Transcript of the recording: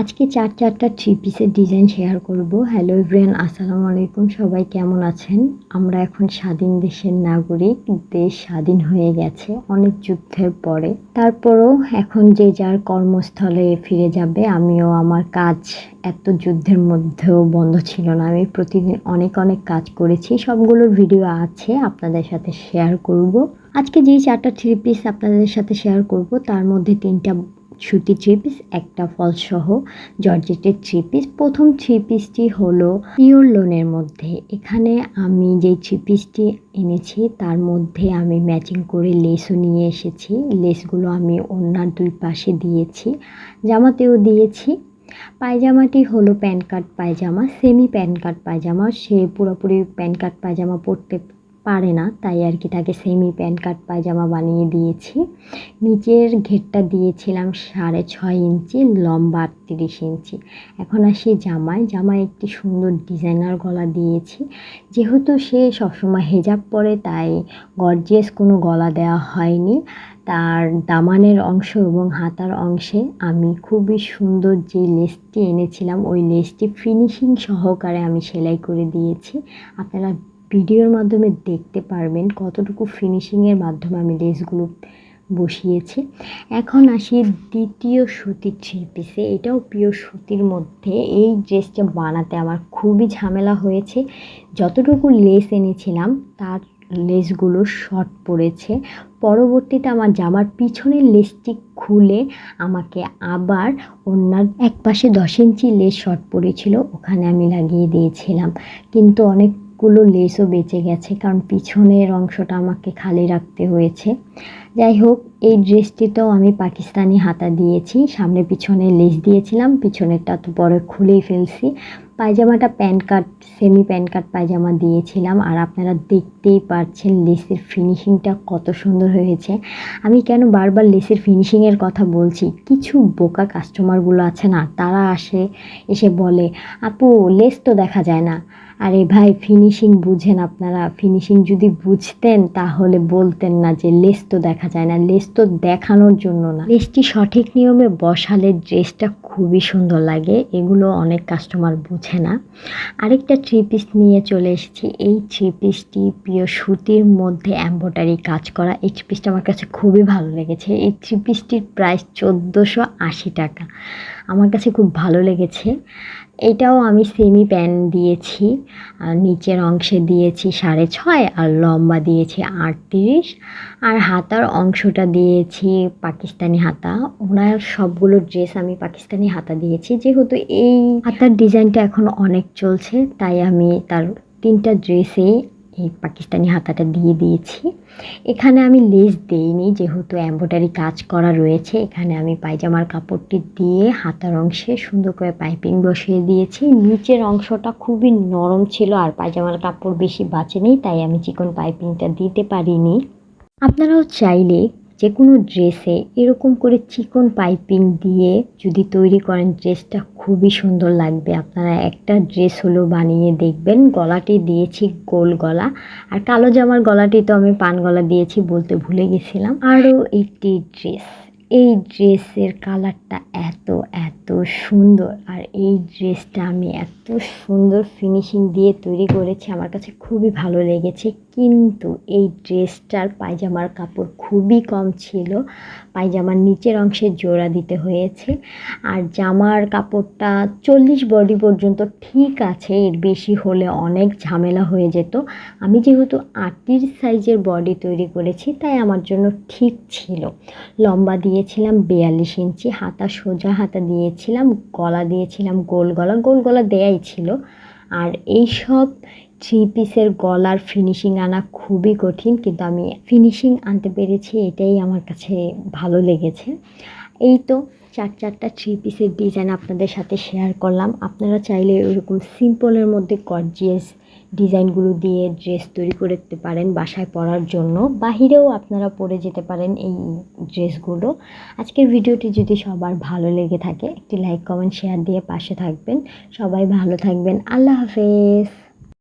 আজকে চার চারটা থ্রি পিসের ডিজাইন শেয়ার করব। হ্যালো এভরিয়ান আসসালামু আলাইকুম। সবাই কেমন আছেন? আমরা এখন স্বাধীন দেশের নাগরিক। দেশ স্বাধীন হয়ে গেছে অনেক যুদ্ধের পরে। তারপরও এখন যে যার কর্মস্থলে ফিরে যাবে, আমিও আমার কাজ এত যুদ্ধের মধ্যেও বন্ধ ছিল না। আমি প্রতিদিন অনেক অনেক কাজ করেছি। সবগুলোর ভিডিও আছে, আপনাদের সাথে শেয়ার করব। আজকে যেই চারটা থ্রি পিস আপনাদের সাথে শেয়ার করব, তার মধ্যে তিনটা সুতি থ্রি পিস একটা ফলসহ জর্জেটের থ্রি পিস প্রথম থ্রি পিসটি হলো পিওর লোনের মধ্যে। এখানে আমি যেই থ্রি পিসটি এনেছি, তার মধ্যে আমি ম্যাচিং করে লেসও নিয়ে এসেছি। লেসগুলো আমি অন্যার দুই পাশে দিয়েছি, জামাতেও দিয়েছি। পায়জামাটি হলো প্যান কার্ড পায়জামা সেমি প্যান কার্ড পায়জামা। সে পুরোপুরি প্যান কার্ড পায়জামা পরতে পারে না, তাই আর কি তাকে সেমি প্যান্ট কাট পায়জামা বানিয়ে দিয়েছি। নিচের ঘেরটা দিয়েছিলাম সাড়ে ছয় ইঞ্চি, লম্বা আটত্রিশ ইঞ্চি। এখন আসি জামায়। জামায় একটি সুন্দর ডিজাইনার গলা দিয়েছি। যেহেতু সে সবসময় হেজাব পরে, তাই গর্জিয়াস কোনো গলা দেওয়া হয়নি। তার দামানের অংশ এবং হাতার অংশে আমি খুবই সুন্দর যে লেসটি এনেছিলাম, ওই লেসটি ফিনিশিং সহকারে আমি সেলাই করে দিয়েছি। আপনারা ভিডিওর মাধ্যমে দেখতে পারবেন কতটুকু ফিনিশিংয়ের মাধ্যমে আমি লেসগুলো বসিয়েছি। এখন আসি দ্বিতীয় সুতির থ্রি পিসে এটাও পিওর সুতির মধ্যে। এই ড্রেসটা বানাতে আমার খুবই ঝামেলা হয়েছে। যতটুকু লেস এনেছিলাম, তার লেসগুলো শর্ট পড়েছে। পরবর্তীতে আমার জামার পিছনের লেসটি খুলে আমাকে আবার ওনার এক পাশে দশ ইঞ্চি লেস শর্ট পড়েছিল, ওখানে আমি লাগিয়ে দিয়েছিলাম। কিন্তু অনেক গুলো লেসও বেঁচে গেছে, কারণ পিছনের অংশটা আমাকে খালি রাখতে হয়েছে। যাই হোক, এই ড্রেসটিতেও আমি পাকিস্তানি হাতা দিয়েছি। সামনে পিছনে লেস দিয়েছিলাম, পিছনেরটা তো পরে খুলেই ফেলছি। পায়জামাটা pant cut, semi pant cut পায়জামা দিয়েছিলাম, আর আপনারা দেখতেই পারছেন লেসের ফিনিশিংটা কত সুন্দর হয়েছে। আমি কেন বারবার লেসের ফিনিশিংয়ের কথা বলছি? কিছু বোকা কাস্টমারগুলো আছে না, তারা আসে, এসে বলে, আপু, লেস তো দেখা যায় না। আরে ভাই ফিনিশিং বুঝেন আপনারা। ফিনিশিং যদি বুঝতেন, তাহলে বলতেন না যে লেস তো দেখা যায় না। লেস তো দেখানোর জন্য না। লেসটি সঠিক নিয়মে বসালে ড্রেসটা খুবই সুন্দর লাগে। এগুলো অনেক কাস্টমার বুঝে না। আরেকটা থ্রি পিস নিয়ে চলে এসেছি। এই থ্রি পিসটি প্রিয় সুতির মধ্যে এম্ব্রয়ডারি কাজ করা। এই থ্রি পিসটা আমার কাছে খুবই ভালো লেগেছে। এই থ্রি পিসটির প্রাইস চোদ্দোশো আশি টাকা। আমার কাছে খুব ভালো লেগেছে। এটাও আমি সেমি প্যান দিয়েছি, আর নিচের অংশে দিয়েছি সাড়ে ছয়, আর লম্বা দিয়েছি আটত্রিশ, আর হাতার অংশটা দিয়েছি পাকিস্তানি হাতা। ওনার সবগুলো ড্রেস আমি পাকিস্তানি হাতা দিয়েছি, যেহেতু এই হাতার ডিজাইনটা এখন অনেক চলছে, তাই আমি তার তিনটা ড্রেসেই এই পাকিস্তানি হাতাটা দিয়ে দিয়েছি। এখানে আমি লেস দেইনি, যেহেতু এম্ব্রয়ডারি কাজ করা রয়েছে। এখানে আমি পায়জামার কাপড়টি দিয়ে হাতার অংশে সুন্দর করে পাইপিং বসিয়ে দিয়েছি। নিচের অংশটা খুবই নরম ছিল আর পায়জামার কাপড় বেশি বাঁচেনি তাই আমি চিকন পাইপিংটা দিতে পারিনি। আপনারাও চাইলে যে কোনো ড্রেসে এরকম করে চিকন পাইপিং দিয়ে যদি তৈরি করেন ড্রেসটা খুবই সুন্দর লাগবে। আপনারা একটা ড্রেস হলো বানিয়ে দেখবেন। গলাটি দিয়েছি গোল গলা। আর কালো জামার গলাটি তো আমি পান গলা দিয়েছি বলতে ভুলে গেছিলাম। আরও একটি ড্রেস এই ড্রেসের কালারটা এত এত সুন্দর। আর এই ড্রেসটা আমি এত সুন্দর ফিনিশিং দিয়ে তৈরি করেছি। আমার কাছে খুবই ভালো লেগেছে। কিন্তু এই ড্রেসটার পায়জামার কাপড় খুবই কম ছিল। পায়জামার নিচের অংশে জোড়া দিতে হয়েছে। আর জামার কাপড়টা চল্লিশ বডি পর্যন্ত ঠিক আছে, এর বেশি হলে অনেক ঝামেলা হয়ে যেত। আমি যেহেতু আটত্রিশ সাইজের বডি তৈরি করেছি, তাই আমার জন্য ঠিক ছিল। লম্বা দিয়েছিলাম বিয়াল্লিশ ইঞ্চি, হাতা সোজা হাতা দিয়েছিলাম, গলা দিয়েছিলাম গোল গলা গোল গলা দেয়াই ছিল। আর এই সব থ্রি পিসের গলার ফিনিশিং আনা খুবই কঠিন, কিন্তু আমি ফিনিশিং আনতে পেরেছি, এটাই আমার কাছে ভালো লেগেছে। এই তো চার চারটা থ্রি পিসের ডিজাইন আপনাদের সাথে শেয়ার করলাম। আপনারা চাইলে ওইরকম সিম্পলের মধ্যে গর্জিয়াস ডিজাইনগুলো দিয়ে ড্রেস তৈরি করতে পারেন বাসায় পরার জন্য। বাহিরেও আপনারা পরে যেতে পারেন এই ড্রেসগুলো আজকের ভিডিওটি যদি সবার ভালো লেগে থাকে, একটি লাইক কমেন্ট শেয়ার দিয়ে পাশে থাকবেন। সবাই ভালো থাকবেন। আল্লাহ হাফেজ।